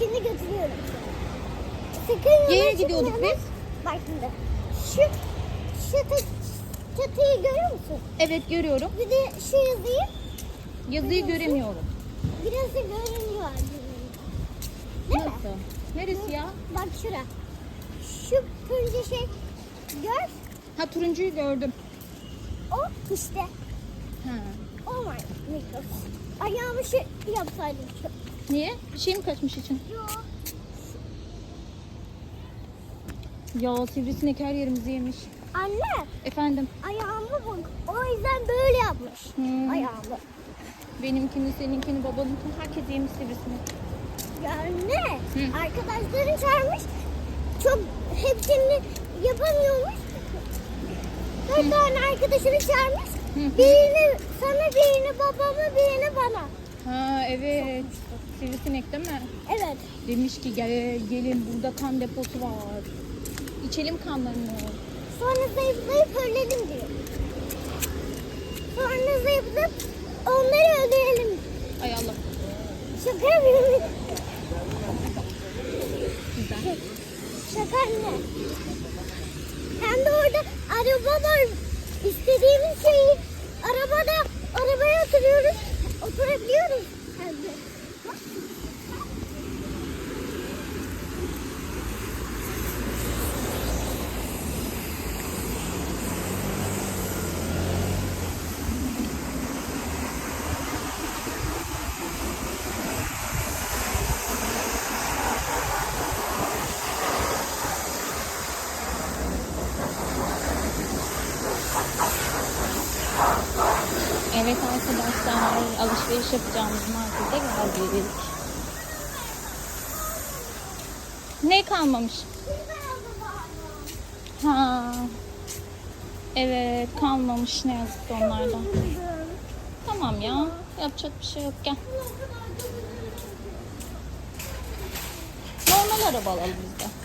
Şimdi götürüyorum. Sakın yola Nereye gidiyorduk biz? Bak şimdi. Şu, şu çatı, çatıyı görüyor musun? Evet görüyorum. Bir de şu yazıyı Yazıyı göremiyorum. biraz da görünüyor. Değil mi? Nasıl? Neresi ya? Bak şura. Şu turuncu şey gör. Ha turuncuyu gördüm. O işte. Ha. Oh my god. Ayağımı şey yapsaydım. Niye? Bir şey mi kaçmış için? Yok. Ya sivrisinek her yerimizi yemiş. Anne Efendim ayağımı bak. O yüzden böyle yapmış. Hmm. Ayağımı. benimkini, seninkini, babanınkini herkes yemiş sivrisinek. Yani Hı. arkadaşların çağırmış. Çok hepsini yapamıyormuş. Dört tane arkadaşını çağırmış. Birini sana, birini babama, birini bana. Ha evet. Sivrisinek değil mi? Evet. Demiş ki gel gelin burada kan deposu var. İçelim kanlarını. Sonra zayıflayıp ölelim diyor. Sonra zayıflayıp onları öldürelim. Ay Allah. Şaka yapıyorum. Güzel. Şaka anne. Hem de orada araba var. İstediğimiz şeyi arabada arabaya oturuyoruz. Oturabiliyoruz hem de. Evet arkadaşlar alışveriş yapacağımız markete geldik. Ne kalmamış? Ha. Evet kalmamış ne yazık ki onlardan. Tamam ya yapacak bir şey yok gel. Normal araba alalım biz de.